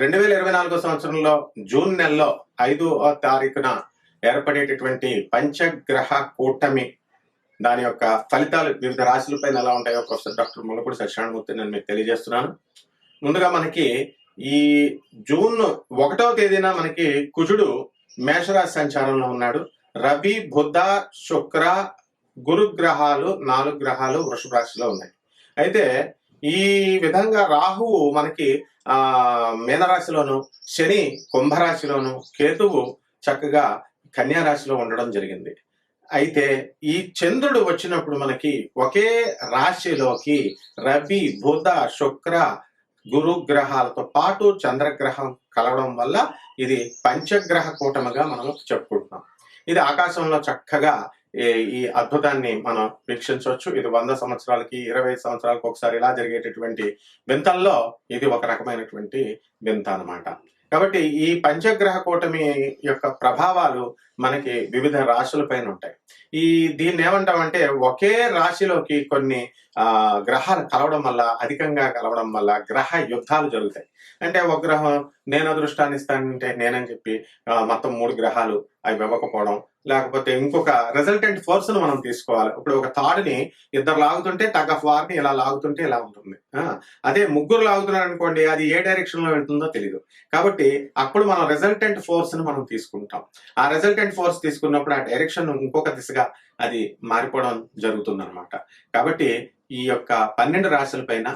రెండు వేల ఇరవై నాలుగో సంవత్సరంలో జూన్ నెలలో ఐదో తారీఖున ఏర్పడేటటువంటి పంచగ్రహ కూటమి దాని యొక్క ఫలితాలు వివిధ రాశులపైన ఎలా ఉంటాయో ప్రొఫెసర్ డాక్టర్ ములపూడి సత్యనారాయణమూర్తి నేను మీకు తెలియజేస్తున్నాను. ముందుగా మనకి ఈ జూన్ ఒకటవ తేదీన మనకి కుజుడు మేషరాశి సంచారంలో ఉన్నాడు. రవి బుధ శుక్ర గురు గ్రహాలు నాలుగు గ్రహాలు వృషభ రాశిలో ఉన్నాయి. అయితే ఈ విధంగా రాహువు మనకి ఆ మీనరాశిలోను శని కుంభరాశిలోను కేతువు చక్కగా కన్యారాశిలో ఉండడం జరిగింది. అయితే ఈ చంద్రుడు వచ్చినప్పుడు మనకి ఒకే రాశిలోకి రవి బుధ శుక్ర గురు గ్రహాలతో పాటు చంద్రగ్రహం కలవడం వల్ల ఇది పంచగ్రహ కూటమిగా మనం చెప్పుకుంటున్నాం. ఇది ఆకాశంలో చక్కగా ఈ- ఈ అద్భుతాన్ని మనం వీక్షించవచ్చు. ఇది వంద సంవత్సరాలకి ఇరవై సంవత్సరాలకు ఒకసారి ఇలా జరిగేటటువంటి వింతల్లో ఇది ఒక రకమైనటువంటి వింత అనమాట కాబట్టి ఈ పంచగ్రహ కూటమి యొక్క ప్రభావాలు మనకి వివిధ రాశుల పైన ఉంటాయి. ఈ దీన్ని ఏమంటామంటే ఒకే రాశిలోకి కొన్ని ఆ గ్రహాలు కలవడం వల్ల అధికంగా కలవడం వల్ల గ్రహ యుద్ధాలు జరుగుతాయి. అంటే ఒక గ్రహం నేను అదృష్టాన్ని ఇస్తానంటే నేనని చెప్పి మొత్తం మూడు గ్రహాలు అవి ఇవ్వకపోవడం లేకపోతే ఇంకొక రిజల్టెంట్ ఫోర్స్ను మనం తీసుకోవాలి. ఇప్పుడు ఒక తాడుని ఇద్దరు లాగుతుంటే టగ్ ఆఫ్ వార్ని ఇలా లాగుతుంటే ఇలా ఉంటుంది. అదే ముగ్గురు లాగుతున్నారు అనుకోండి అది ఏ డైరెక్షన్లో వెళ్తుందో తెలియదు కాబట్టి అప్పుడు మనం రిజల్టెంట్ ఫోర్స్ని మనం తీసుకుంటాం. ఆ రిజల్టెంట్ ఫోర్స్ తీసుకున్నప్పుడు ఆ డైరెక్షన్ ఇంకొక దిశగా అది మారిపోవడం జరుగుతుంది కాబట్టి ఈ యొక్క పన్నెండు రాశుల పైన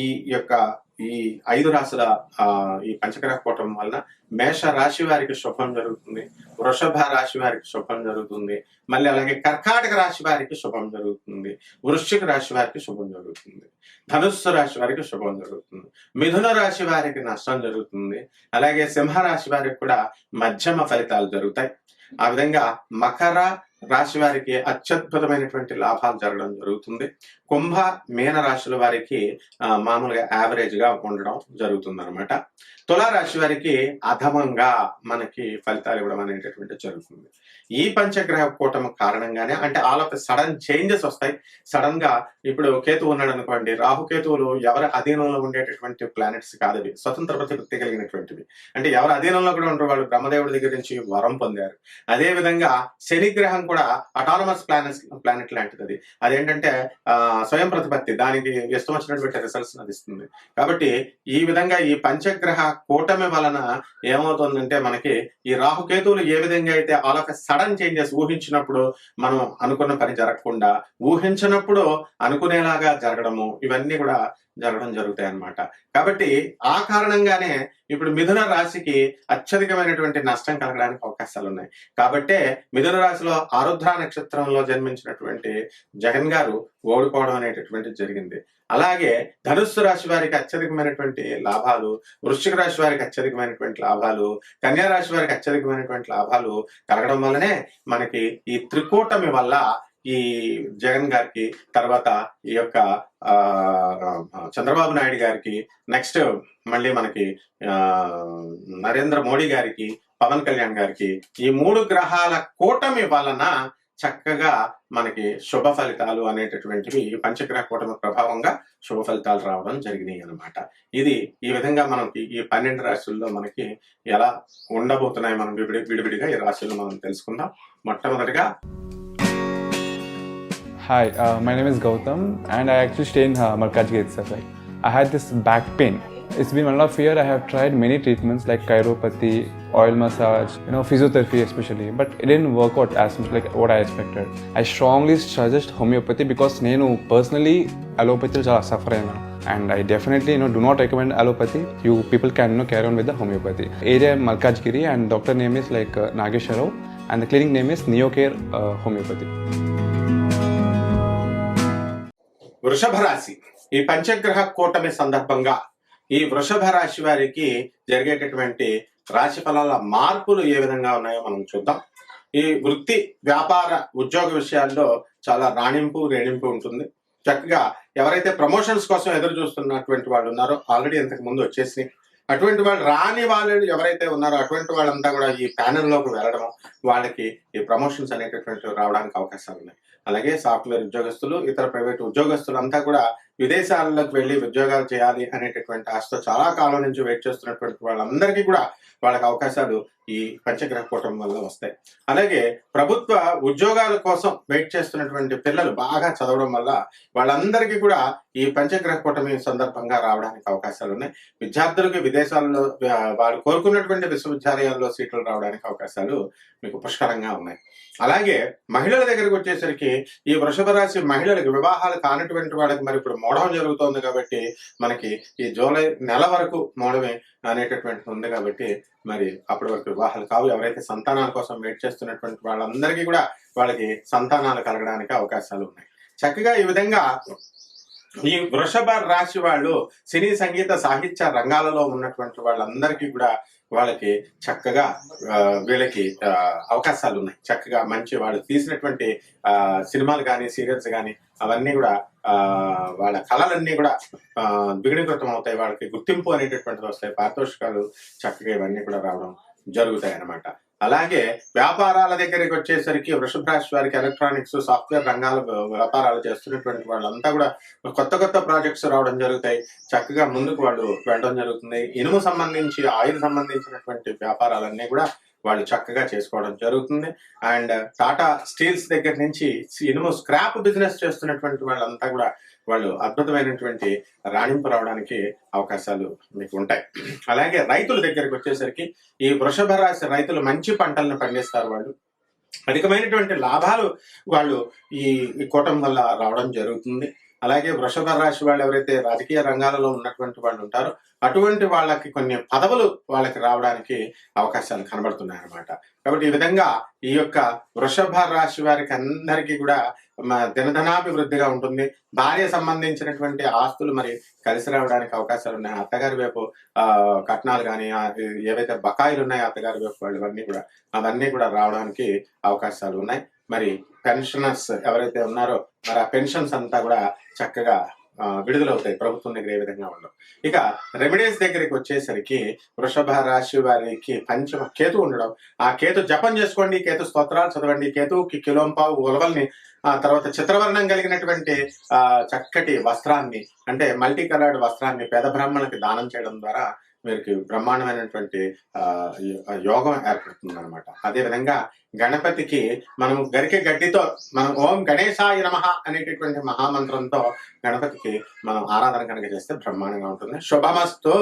ఈ యొక్క ఈ ఐదు రాశుల ఆ, ఈ పంచగ్రహ కూటమి వలన మేష రాశి వారికి శుభం జరుగుతుంది వృషభ రాశి వారికి శుభం జరుగుతుంది మళ్ళీ అలాగే కర్కాటక రాశి వారికి శుభం జరుగుతుంది వృశ్చిక రాశి వారికి శుభం జరుగుతుంది ధనుస్సు రాశి వారికి శుభం జరుగుతుంది మిథున రాశి వారికి నష్టం జరుగుతుంది అలాగే సింహ రాశి వారికి కూడా మధ్యమ ఫలితాలు జరుగుతాయి. ఆ విధంగా మకర రాశి వారికి అత్యద్భుతమైనటువంటి లాభాలు జరగడం జరుగుతుంది. కుంభ మీన రాశుల వారికి మామూలుగా యావరేజ్గా ఉండడం జరుగుతుంది అనమాట తులారాశి వారికి అధమంగా మనకి ఫలితాలు ఇవ్వడం అనేటటువంటి జరుగుతుంది. ఈ పంచగ్రహ కూటమి కారణంగానే అంటే ఆల్ ఆఫ్ సడన్ చేంజెస్ వస్తాయి. సడన్గా ఇప్పుడు కేతు ఉన్నాడు అనుకోండి రాహుకేతువులు ఎవరి అధీనంలో ఉండేటటువంటి ప్లానెట్స్ కాదవి స్వతంత్ర ప్రతిపత్తి కలిగినటువంటివి. అంటే ఎవరి అధీనంలో కూడా ఉంటారు వాళ్ళు. బ్రహ్మదేవుడి దగ్గర నుంచి వరం పొందారు. అదే విధంగా శనిగ్రహం కూడా అటానమస్ ప్లానెట్స్ ప్లానెట్ లాంటిది అది. అదేంటంటే ఆ, స్వయం ప్రతిపత్తి దానికి ఇష్టం వచ్చినటువంటి రిజల్ట్స్ ఇస్తుంది కాబట్టి ఈ విధంగా ఈ పంచగ్రహ కూటమి వలన ఏమవుతుందంటే మనకి ఈ రాహుకేతువులు ఏ విధంగా అయితే ఆల్ ఆఫ్ సడన్ చేంజెస్ ఊహించినప్పుడు మనం అనుకున్న పని జరగకుండా ఊహించినప్పుడు అనుకునేలాగా జరగడము ఇవన్నీ కూడా జరగడం జరుగుతాయి అన్నమాట కాబట్టి ఆ కారణంగానే ఇప్పుడు మిథున రాశికి అత్యధికమైనటువంటి నష్టం కలగడానికి అవకాశాలు ఉన్నాయి కాబట్టే మిథున రాశిలో ఆరుద్ర నక్షత్రంలో జన్మించినటువంటి జగన్ గారు ఓడిపోవడం అనేటటువంటి జరిగింది. అలాగే ధనుస్సు రాశి వారికి అత్యధికమైనటువంటి లాభాలు వృశ్చిక రాశి వారికి అత్యధికమైనటువంటి లాభాలు కన్యా రాశి వారికి అత్యధికమైనటువంటి లాభాలు కలగడం వల్లనే మనకి ఈ త్రికూటమి వల్ల ఈ జగన్ గారికి తర్వాత ఈ యొక్క చంద్రబాబు నాయుడు గారికి నెక్స్ట్ మళ్ళీ మనకి నరేంద్ర మోడీ గారికి పవన్ కళ్యాణ్ గారికి ఈ మూడు గ్రహాల కూటమి వలన చక్కగా మనకి శుభ ఫలితాలు అనేటటువంటివి ఈ పంచగ్రహ కూటమి ప్రభావంగా శుభ ఫలితాలు రావడం జరిగినాయి అనమాట ఇది ఈ విధంగా మనకి ఈ పన్నెండు రాశుల్లో మనకి ఎలా ఉండబోతున్నాయి మనం విడివిడిగా ఈ రాశులను మనం తెలుసుకుందాం. మొట్టమొదటిగా Hi, uh, my name is Gautam, and I actually stay in uh, Malkajgiri itself. Like, I had this back pain. It's been one of year. I have tried many treatments like chiropathy, oil massage, you know, physiotherapy especially, but it didn't work out as much like what I expected. I strongly suggest homeopathy because నేను personally allopathy చాలా suffer అయినా and I definitely you know do not recommend allopathy. You people can you know, carry on with the homeopathy. Area Malkajgiri and doctor name is like uh, Nagesha Rao and the clinic name వృషభ రాశి ఈ పంచగ్రహ కూటమి సందర్భంగా ఈ వృషభ రాశి వారికి జరిగేటటువంటి రాశి ఫలాల మార్పులు ఏ విధంగా ఉన్నాయో మనం చూద్దాం. ఈ వృత్తి వ్యాపార ఉద్యోగ విషయాల్లో చాలా రాణింపు రేణింపు ఉంటుంది. చక్కగా ఎవరైతే ప్రమోషన్స్ కోసం ఎదురు చూస్తున్నటువంటి వాళ్ళు ఉన్నారో ఆల్రెడీ ఇంతకు ముందు వచ్చేసి అటువంటి వాళ్ళు రాని వాళ్ళు ఎవరైతే ఉన్నారో అటువంటి వాళ్ళంతా కూడా ఈ ప్యానెల్లోకి వెళ్ళడం వాళ్ళకి ఈ ప్రమోషన్స్ అనేటటువంటి రావడానికి అవకాశాలు ఉన్నాయి. అలాగే సాఫ్ట్వేర్ ఉద్యోగస్తులు ఇతర ప్రైవేట్ ఉద్యోగస్తులు అంతా కూడా విదేశాలకు వెళ్ళి ఉద్యోగాలు చేయాలి అనేటటువంటి ఆశతో చాలా కాలం నుంచి వెయిట్ చేస్తున్నటువంటి వాళ్ళందరికీ కూడా వాళ్ళకి అవకాశాలు ఈ పంచగ్రహ కూటం వల్ల వస్తాయి. అలాగే ప్రభుత్వ ఉద్యోగాల కోసం వెయిట్ చేస్తున్నటువంటి పిల్లలు బాగా చదవడం వల్ల వాళ్ళందరికీ కూడా ఈ పంచగ్రహ కూటమి సందర్భంగా రావడానికి అవకాశాలు ఉన్నాయి. విద్యార్థులకు విదేశాల్లో వారు కోరుకున్నటువంటి విశ్వవిద్యాలయాల్లో సీట్లు రావడానికి అవకాశాలు మీకు పుష్కలంగా ఉన్నాయి. అలాగే మహిళల దగ్గరకు వచ్చేసరికి ఈ వృషభ రాశి మహిళలకు వివాహాలు కానటువంటి వాళ్ళకి మరి ఇప్పుడు మోడవం జరుగుతోంది కాబట్టి మనకి ఈ జూలై నెల వరకు మోడమే అనేటటువంటి ఉంది కాబట్టి మరి అప్పటి వరకు వివాహాలు కావు. ఎవరైతే సంతానాల కోసం వెయిట్ చేస్తున్నటువంటి వాళ్ళందరికీ కూడా వాళ్ళకి సంతానాలు కలగడానికి అవకాశాలు ఉన్నాయి. చక్కగా ఈ విధంగా ఈ వృషభ రాశి వాళ్ళు సినీ సంగీత సాహిత్య రంగాలలో ఉన్నటువంటి వాళ్ళందరికీ కూడా వాళ్ళకి చక్కగా వీళ్ళకి అవకాశాలు ఉన్నాయి. చక్కగా మంచి వాళ్ళు తీసినటువంటి ఆ, సినిమాలు కానీ సీరియల్స్ కానీ అవన్నీ కూడా వాళ్ళ కళలన్నీ కూడా ఆ, ద్విగుణీకృతం అవుతాయి. వాళ్ళకి గుర్తింపు అనేటటువంటిది వస్తాయి. పారితోషికాలు చక్కగా ఇవన్నీ కూడా రావడం జరుగుతాయి అన్నమాట అలాగే వ్యాపారాల దగ్గరికి వచ్చేసరికి వృషభ రాశి వారికి ఎలక్ట్రానిక్స్ సాఫ్ట్వేర్ రంగాల వ్యాపారాలు చేస్తున్నటువంటి వాళ్ళంతా కూడా కొత్త కొత్త ప్రాజెక్ట్స్ రావడం జరుగుతాయి. చక్కగా ముందుకు వాళ్ళు వెళ్ళడం జరుగుతుంది. ఇనుము సంబంధించి ఆయిల్ సంబంధించినటువంటి వ్యాపారాలన్నీ కూడా వాళ్ళు చక్కగా చేసుకోవడం జరుగుతుంది. అండ్ టాటా స్టీల్స్ దగ్గర నుంచి ఇనుము స్క్రాప్ బిజినెస్ చేస్తున్నటువంటి వాళ్ళంతా కూడా వాళ్ళు అద్భుతమైనటువంటి రాణింపు రావడానికి అవకాశాలు మీకు ఉంటాయి. అలాగే రైతుల దగ్గరికి వచ్చేసరికి ఈ వృషభ రాశి రైతులు మంచి పంటలను పండిస్తారు వాళ్ళు. అధికమైనటువంటి లాభాలు వాళ్ళు ఈ కూటమి వల్ల రావడం జరుగుతుంది. అలాగే వృషభ రాశి వాళ్ళు ఎవరైతే రాజకీయ రంగాలలో ఉన్నటువంటి వాళ్ళు ఉంటారో అటువంటి వాళ్ళకి కొన్ని పదవులు వాళ్ళకి రావడానికి అవకాశాలు కనబడుతున్నాయి అన్నమాట కాబట్టి ఈ విధంగా ఈ యొక్క వృషభ రాశి వారికి అందరికీ కూడా దినధనాభివృద్ధిగా ఉంటుంది. భార్య సంబంధించినటువంటి ఆస్తులు మరి కలిసి రావడానికి అవకాశాలు ఉన్నాయి. అత్తగారి వైపు ఆ కట్నాలు కానీ ఏవైతే బకాయిలు ఉన్నాయో అత్తగారి వైపు వాళ్ళు ఇవన్నీ కూడా అవన్నీ కూడా రావడానికి అవకాశాలు ఉన్నాయి. మరి పెన్షనర్స్ ఎవరైతే ఉన్నారో మరి ఆ పెన్షన్స్ అంతా కూడా చక్కగా విడుదలవుతాయి. ప్రభుత్వం దగ్గర ఏ విధంగా ఉండవు. ఇక రెమెడీస్ దగ్గరికి వచ్చేసరికి వృషభ రాశి వారికి పంచమ కేతు ఉండడం. ఆ కేతు జపం చేసుకోండి కేతు స్తోత్రాలు చదవండి కేతుకి కిలోంపావు ఉలవల్ని ఆ తర్వాత చిత్రవర్ణం కలిగినటువంటి ఆ చక్కటి వస్త్రాన్ని అంటే మల్టీ కలర్డ్ వస్త్రాన్ని పేద బ్రాహ్మణులకి దానం చేయడం ద్వారా వీరికి బ్రహ్మాండమైనటువంటి ఆ యోగం ఏర్పడుతుంది అనమాట అదే విధంగా గణపతికి మనం గరికె గడ్డితో మనం ఓం గణేశాయ నమ అనేటటువంటి మహామంత్రంతో గణపతికి మనం ఆరాధన కనుక చేస్తే బ్రహ్మాండంగా ఉంటుంది. శుభమస్తు.